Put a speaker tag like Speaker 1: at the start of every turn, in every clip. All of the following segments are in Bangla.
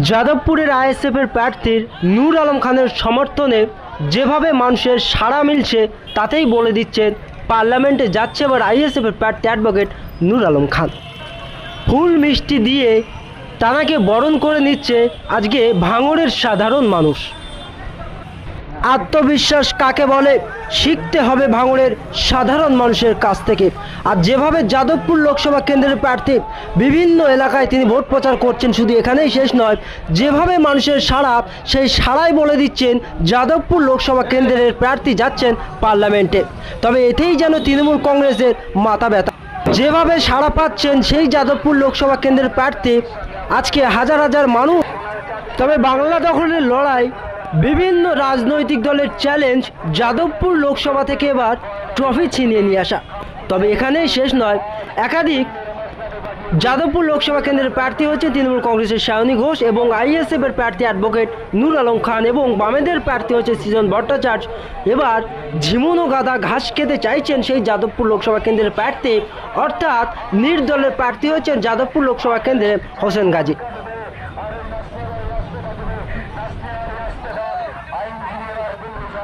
Speaker 1: যাদবপুরের আইএসএফের প্রার্থীর নূর আলম খানের সমর্থনে যেভাবে মানুষের সাড়া মিলছে, তাতেই বলে দিচ্ছেন পার্লামেন্টে যাচ্ছে এবার আইএসএফের প্রার্থী অ্যাডভোকেট নূর আলম খান। ফুল মিষ্টি দিয়ে তানাকে বরণ করে নিচ্ছে আজকে ভাঙড়ের সাধারণ মানুষ। আত্মবিশ্বাস কাকে বলে? শিখতে হবে ভাঙড়ের সাধারণ মানুষের কাছ থেকে। আর যেভাবে যাদবপুর লোকসভা কেন্দ্রের প্রার্থী বিভিন্ন এলাকায় তিনি ভোট প্রচার করছেন, শুধু এখানেই শেষ নয়, যেভাবে মানুষের সাড়া, সেই সাড়াই বলে দিচ্ছেন যাদবপুর লোকসভা কেন্দ্রের প্রার্থী যাচ্ছেন পার্লামেন্টে। তবে এতেই যেন তৃণমূল কংগ্রেসের মাথা ব্যথা। যেভাবে সাড়া পাচ্ছেন সেই যাদবপুর লোকসভা কেন্দ্রের প্রার্থী, আজকে হাজার হাজার মানুষ তবে বাংলা দখলের লড়াই বিভিন্ন রাজনৈতিক দলের চ্যালেঞ্জ যাদবপুর লোকসভা থেকে এবার ট্রফি ছিনিয়ে নিয়ে আসা। তবে এখানেই শেষ নয়, একাধিক যাদবপুর লোকসভা কেন্দ্রের প্রার্থী হচ্ছে তৃণমূল কংগ্রেসের সায়নী ঘোষ এবং আইএসএফ এর প্রার্থী অ্যাডভোকেট নূর আলম খান এবং বামেদের প্রার্থী হচ্ছে সৃজন ভট্টাচার্য। এবার ঝিমুনো গাদা ঘাস খেতে চাইছেন সেই যাদবপুর লোকসভা কেন্দ্রের প্রার্থী, অর্থাৎ নির্দলের প্রার্থী হচ্ছেন যাদবপুর লোকসভা কেন্দ্রের হোসেন গাজী।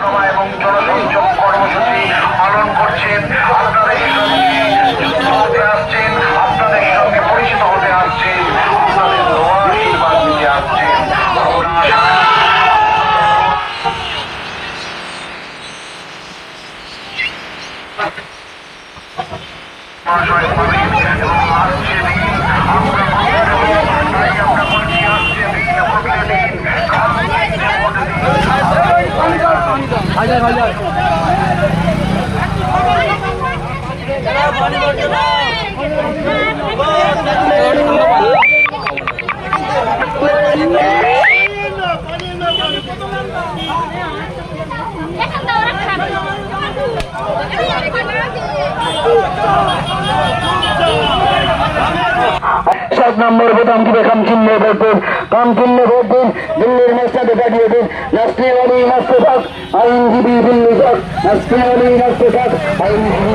Speaker 2: সভা এবং জনসংযোগ কর্মসূচি পালন করছেন। আপনাদের সঙ্গে হতে আসছেন, আপনাদের সঙ্গে পরিচিত হতে আসছেন, আপনাদের আমরা সাত নম্বর বোতাম টিপে কাম চিহ্ন ভোট দিন কাম চিহ্ন ভোট দিন, দিল্লির মেসাতে পাঠিয়ে দিন নাসরিন আলী নাচতে থাক, আইনজীবী দিল্লি থাক নাসরিন আলী নাচতে থাক, আইনজীবী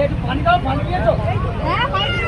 Speaker 3: এখানে স্যার এখানে এখানে হ্যাঁ পানি